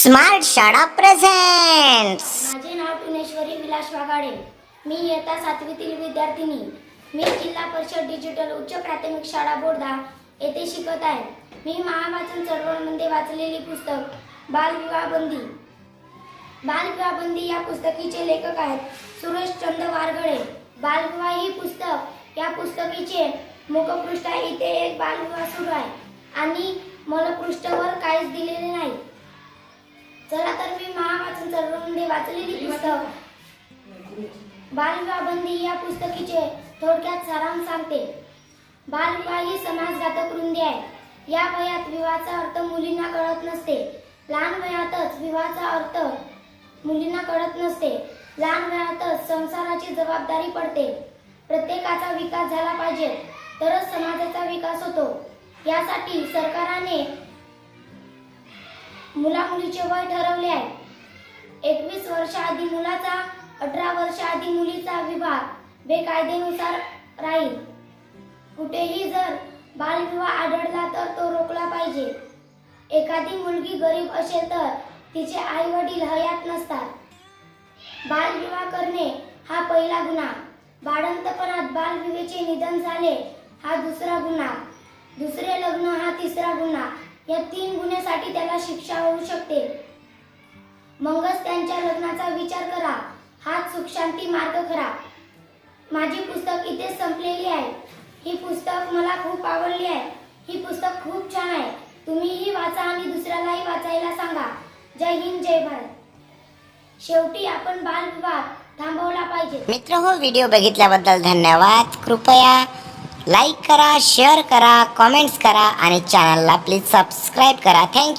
Smart शाळा present माझे नाव टुनेश्वरी विलास वाघाडे. मी इयत्ता सातवीतील विद्यार्थिनी. मी जिल्हा परिषद डिजिटल उच्च प्राथमिक शाळा बोर्धा येथे शिकत आहे. मी महावाचन चळवळमध्ये वाचलेली पुस्तक बालविवाह बंदी. बालविवाह बंदी या पुस्तकीचे लेखक आहेत सुरेशचंद्र वारगडे बालविवाह ही पुस्तक या पुस्तकीचे मुखपृष्ठ आहे. इथे एक बालविवाह सुरू आहे आणि मलपृष्ठावर काहीच दिलेले नाही. वाचलेली पुस्तक. बालविवाह बंदी या पुस्तकीचे थोडक्यात सारांश सांगते. बालविवाह ही समाजघातक रुंदी आहे. या वयात विवाहाचा अर्थ मुलींना कळत नसते. लहान वयातच विवाहाचा अर्थ मुलींना कळत नसते. लहान वयातच संसाराची जबाबदारी पडते. प्रत्येकाचा विकास झाला पाहिजे तरच समाजाचा विकास होतो. यासाठी सरकारने मुला मुलीचे वय ठरवले आहे. एकवीस वर्षाआधी मुलाचा अठरा वर्षाआधी मुलीचा विवाह बेकायदेनुसार राहील. कुठेही जर बालविवाह आढळला तर तो रोखला पाहिजे. एखादी मुलगी गरीब असेल तर तिचे आई वडील हयात नसतात. बालविवाह करणे हा पहिला गुन्हा. बाळंतपणात बालविवेचे निधन झाले हा दुसरा गुन्हा. दुसरे लग्न हा तिसरा गुन्हा. या तीन गुन्ह्यासाठी त्याला शिक्षा होऊ शकते. मगच त्यांच्या लग्नाचा विचार करा. हाच सुखशांती मार्ग खरा. माझी पुस्तक इथे संपलेली आहे. ही पुस्तक मला खूप आवडली आहे. ही पुस्तक खूप छान आहे. तुम्हीही वाचा आणि दुसऱ्यालाही वाचायला सांगा. जय हिंद जय भारत. शेवटी आपण बालविवाह थांबवला पाहिजे. मित्र हो व्हिडिओ बघितल्याबद्दल धन्यवाद. कृपया लाईक करा शेअर करा कमेंट्स करा आणि चॅनलला प्लीज सबस्क्राईब करा. थँक्यू.